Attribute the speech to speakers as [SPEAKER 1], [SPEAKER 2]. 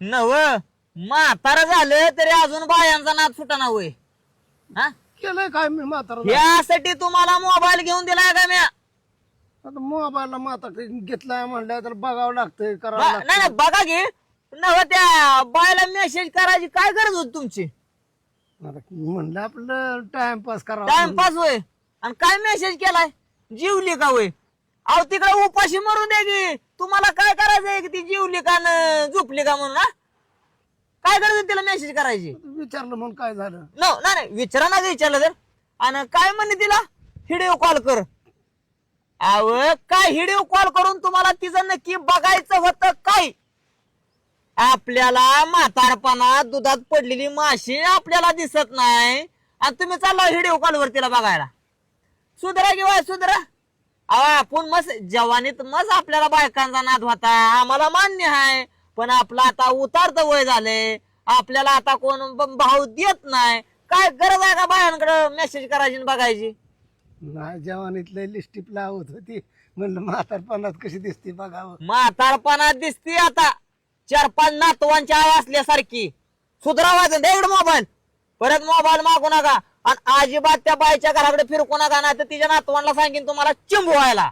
[SPEAKER 1] नव. म्हातारा झालं तरी अजून बायांचा नाद सुटाना होय. हा?
[SPEAKER 2] केलंय काय मी म्हातारा
[SPEAKER 1] यासाठी तुम्हाला मोबाईल घेऊन दिलाय का म्या?
[SPEAKER 2] आता मोबाईलला माता घेतलाय म्हणलं तर बघावं लागतंय करावं
[SPEAKER 1] बा-
[SPEAKER 2] लागतंय.
[SPEAKER 1] नाही नाही बघा की. नव त्या बायला मेसेज करायची काय गरज होती तुमची?
[SPEAKER 2] आता म्हणलं आपलं टाइमपास करावा
[SPEAKER 1] टाइमपास होय. आणि काय मेसेज केलाय? जीवली का होय? अहो तिकडे उपाशी मरून दे की. तुम्हाला काय की ती जीवली का न झोपली का म्हणून हा? काय होती तिला मेसेज करायची?
[SPEAKER 2] विचारलं म्हणून काय झालं?
[SPEAKER 1] न नाही नाही विचारा ना विचारलं तर. आणि काय म्हणे तिला? व्हिडिओ कॉल कर. अव काय व्हिडिओ कॉल करून तुम्हाला तिचं नक्की बघायचं होतं काय? आपल्याला म्हातारपणा दुधात पडलेली माशी आपल्याला दिसत नाही. आणि तुम्ही चालला व्हिडिओ कॉलवर तिला बघायला. सुधरा किंवा सुधरा. आपण मस जवानीत मस आपल्याला बायकांचा नाद होता. आम्हाला मान्य आहे. पण आपलं आता उतारत वय झालंय. आपल्याला आता कोण भाव देत नाही. काय गरज आहे का बायांकडे मेसेज करायची आणि बघायची?
[SPEAKER 2] नाही जवानीतलं लिस्टिप लावत होती. म्हणलं म्हातारपणात कशी दिसते बघावं.
[SPEAKER 1] म्हातारपणात दिसते आता. चार पाच नातवांची आय असल्यासारखी. सुधरावायचं दे मोबाईल. परत मोबाईल मागू नका. आणि अजिबात त्या बाईच्या घराकडे फिरकू नका नाही तर तिच्या नातवांना सांगेन तुम्हाला चिंबवायला